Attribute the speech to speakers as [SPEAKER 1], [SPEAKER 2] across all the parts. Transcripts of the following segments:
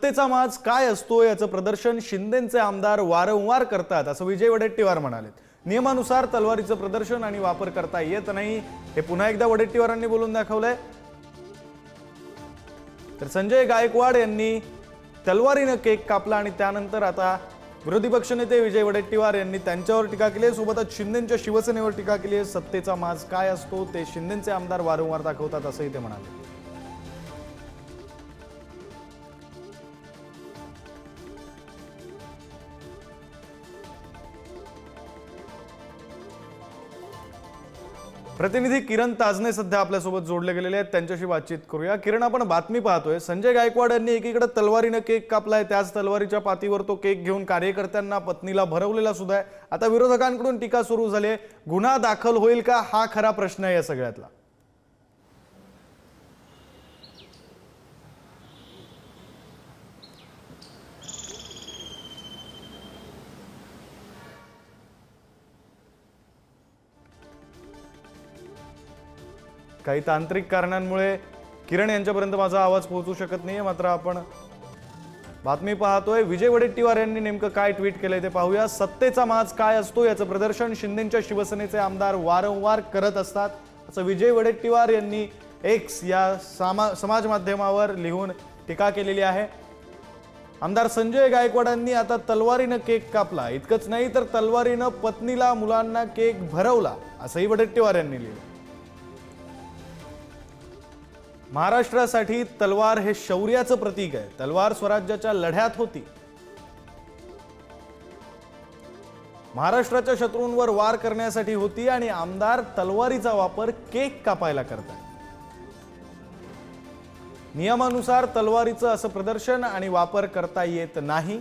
[SPEAKER 1] सत्तेचा माज काय असतो याचं प्रदर्शन शिंदेचे आमदार वारंवार करतात असं विजय वडेट्टीवार म्हणाले नियमानुसार तलवारीचं प्रदर्शन आणि वापर करता येत नाही हे पुन्हा एकदा वडेट्टीवारांनी बोलून दाखवलंय. तर संजय गायकवाड यांनी तलवारीनं केक कापला आणि त्यानंतर आता विरोधी पक्षनेते विजय वडेट्टीवार यांनी त्यांच्यावर टीका केली आहे सोबतच शिंदेच्या शिवसेनेवर टीका केली आहे. सत्तेचा माज काय असतो ते शिंदेचे आमदार वारंवार दाखवतात असंही ते म्हणाले. प्रतिनिधी किरण ताजने सध्या आपल्यासोबत जोडले गेलेले आहेत. त्यांच्याशी बातचीत करूया. किरण आपण बातमी पाहतोय. संजय गायकवाड यांनी एकीकडे तलवारीनं केक कापलाय त्याच तलवारीच्या पातीवर तो केक घेऊन कार्यकर्त्यांना पत्नीला भरवलेला सुद्धा आहे. आता विरोधकांकडून टीका सुरू झाली गुन्हा दाखल होईल का? हा खरा प्रश्न आहे या सगळ्यातला. काही तांत्रिक कारणांमुळे किरण यांच्यापर्यंत माझा आवाज पोहोचू शकत नाहीये. मात्र आपण बातमी पाहतोय. विजय वडेट्टीवार यांनी नेमकं काय ट्विट केलंय ते पाहूया. सत्तेचा माज काय असतो याचं प्रदर्शन शिंदेच्या शिवसेनेचे आमदार वारंवार करत असतात. असं विजय वडेट्टीवार यांनी एक्स या सामा समाज माध्यमावर लिहून टीका केलेली आहे. आमदार संजय गायकवाडांनी आता तलवारीनं केक कापला. इतकंच नाही तर तलवारीनं पत्नीला मुलांना केक भरवला असंही वडेट्टीवार यांनी लिहिलं. महाराष्ट्रासाठी तलवार हे शौर्याचं प्रतीक आहे. तलवार स्वराज्याच्या लढ्यात होती. महाराष्ट्राच्या शत्रूंवर वार करण्यासाठी होती आणि आमदार तलवारीचा वापर केक कापायला करतात नियमानुसार तलवारीचं असं प्रदर्शन आणि वापर करता येत नाही.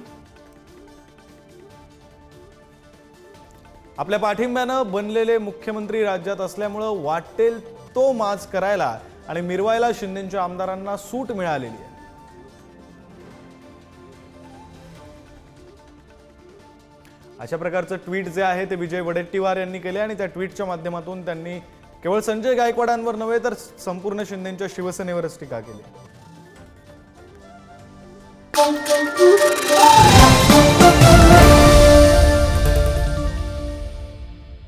[SPEAKER 1] आपल्या पाठिंब्यानं बनलेले मुख्यमंत्री राज्यात असल्यामुळं वाटेल तो माज करायला आणि मिरवायला शिंदेच्या आमदारांना सूट मिळालेली आहे. अशा प्रकारचं ट्विट जे आहे ते विजय वडेट्टीवार यांनी केले आणि त्या ट्विटच्या माध्यमातून त्यांनी केवळ संजय गायकवाडांवर नव्हे तर संपूर्ण शिंदेच्या शिवसेनेवरच टीका केली.